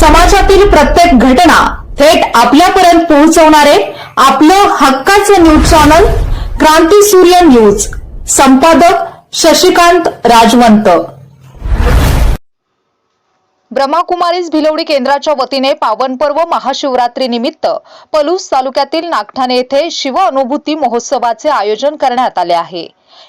समाजातील प्रत्येक घटना थेट आपल्यापर्यंत पोहोचवणारे आपलं हक्काचं न्यूज चॅनल क्रांती सूर्य न्यूज. संपादक शशिकांत राजवंत. ब्रह्माकुमारीज भिलवडी केंद्राच्या वतीने पावनपर्व महाशिवरात्री निमित्त पलूस तालुक्यातील नागठाणे येथे शिव अनुभूती महोत्सवाचे आयोजन करण्यात आले आहे.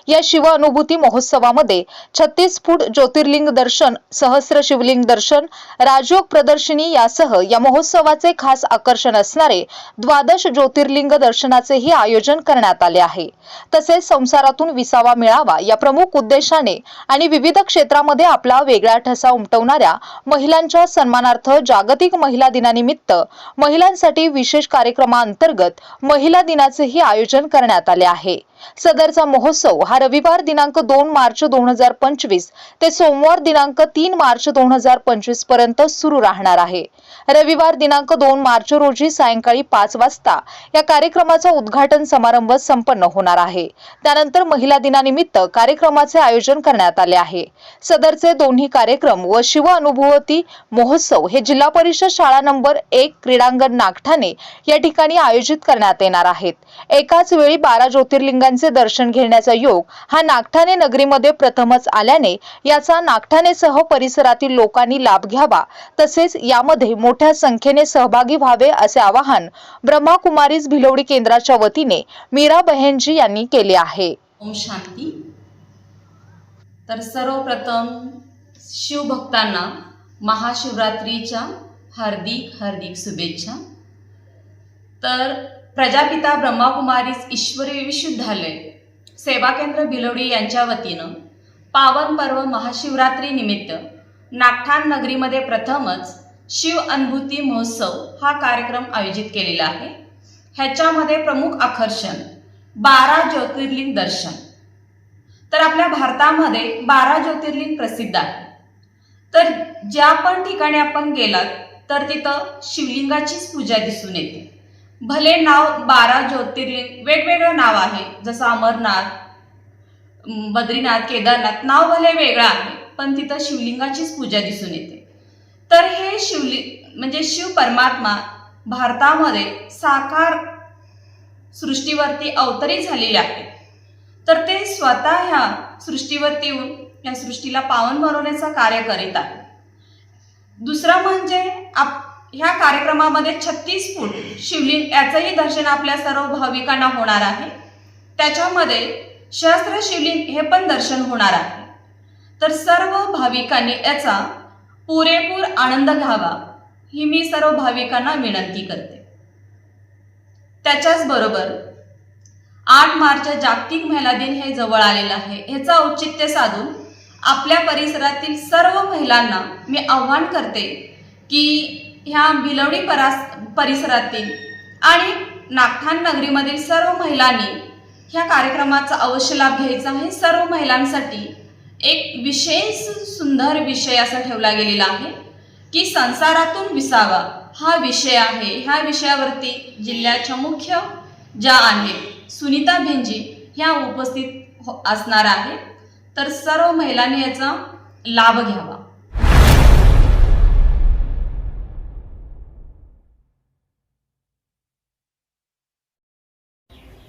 या शिव अनुभूती महोत्सवामध्ये छत्तीस फूट ज्योतिर्लिंग दर्शन सहस्र शिवलिंग दर्शन राजयोग प्रदर्शनी यासह या महोत्सवाचे खास आकर्षण असणारे द्वादश ज्योतिर्लिंग दर्शनाचेही आयोजन करण्यात आले आहे. तसेच संसारातून विसावा मिळावा या प्रमुख उद्देशाने आणि विविध क्षेत्रामध्ये आपला वेगळा ठसा उमटवणाऱ्या महिलांच्या सन्मानार्थ जागतिक महिला दिनानिमित्त महिलांसाठी विशेष कार्यक्रमांतर्गत महिला दिनाचेही आयोजन करण्यात आले आहे. सदरचा महोत्सव हो. हा. रविवार दिनांक दोन मार्च दोन हजार पंचवीस ते सोमवार दिनांक तीन मार्च दोन हजार पंचवीसपर्यंत सुरू राहणार आहे. रविवार दिनांक दोन मार्च रोजी सायंकाळी पाच वाजता या कार्यक्रमाचा उद्घाटन समारंभ संपन्न होणार आहे. त्यानंतर महिला दिनानिमित्त कार्यक्रमाचे आयोजन करण्यात आले आहे. सदरचे दोन्ही कार्यक्रम व शिव अनुभूती महोत्सव हे जिल्हा परिषद शाळा नंबर एक क्रीडांगण नागठाणे या ठिकाणी आयोजित करण्यात येणार आहेत. एकाच वेळी बारा ज्योतिर्लिंगांचे दर्शन घेण्याचा योग हा नागठाणे नगरीमध्ये प्रथमच आल्याने याचा नागठाणेसह परिसरातील लोकांनी लाभ घ्यावा. तसेच यामध्ये मोठ्या संख्येने सहभागी व्हावे असे आवाहन ब्रह्माकुमारीज भिलवडी केंद्राच्या वतीने मीरा बहेनजी यांनी केले आहे. ओम शांती. तर सर्वप्रथम शिवभक्तांना महाशिवरात्रीच्या हार्दिक हार्दिक शुभेच्छा. तर प्रजापिता ब्रह्माकुमारीज ईश्वरी विशुद्धालय सेवा केंद्र बिलोडी यांच्या वतीनं पावन पर्व महाशिवरात्री निमित्त नागठाण नगरीमध्ये प्रथमच शिव अनुभूती महोत्सव हा कार्यक्रम आयोजित केलेला आहे. ह्याच्यामध्ये प्रमुख आकर्षण बारा ज्योतिर्लिंग दर्शन. तर आपल्या भारतामध्ये बारा ज्योतिर्लिंग प्रसिद्ध आहे. तर ज्या पण ठिकाणी आपण गेलात तर तिथं शिवलिंगाचीच पूजा दिसून येते. भले नाव बारा ज्योतिर्लिंग वेगवेगळं नाव आहे. जसं अमरनाथ बद्रीनाथ केदारनाथ नाव भले वेगळं आहे पण तिथं शिवलिंगाचीच पूजा दिसून येते. तर हे शिवलिंग म्हणजे शिव परमात्मा भारतामध्ये साकार सृष्टीवरती अवतरी झालेले आहे तर ते स्वतः ह्या सृष्टीवरती येऊन या सृष्टीला पावन बनवण्याचं कार्य करीत आहे दुसरा म्हणजे आप ह्या कार्यक्रमामध्ये छत्तीस फूट शिवलिंग याचंही दर्शन आपल्या सर्व भाविकांना होणार आहे. त्याच्यामध्ये सहस्त्र शिवलिंग हे पण दर्शन होणार आहे. तर सर्व भाविकांनी याचा पुरेपूर आनंद घ्यावा ही मी सर्व भाविकांना विनंती करते. त्याच्याच बरोबर आठ मार्च जागतिक महिला दिन हे जवळ आलेलं आहे. ह्याचं औचित्य साधून आपल्या परिसरातील सर्व महिलांना मी आव्हान करते की ह्या बिलवडी परास परिसरातील आणि नागठाण नगरीमधील सर्व महिलांनी ह्या कार्यक्रमाचा अवश्य लाभ घ्यायचा आहे. सर्व महिलांसाठी एक विशेष सुंदर विषय असा ठेवला गेलेला आहे की संसारातून विसावा हा विषय आहे. ह्या विषयावरती जिल्ह्याच्या मुख्य ज्या आहेत सुनीता भेंजी ह्या उपस्थित हो असणार आहेत तर सर्व महिलांनी याचा लाभ घ्यावा.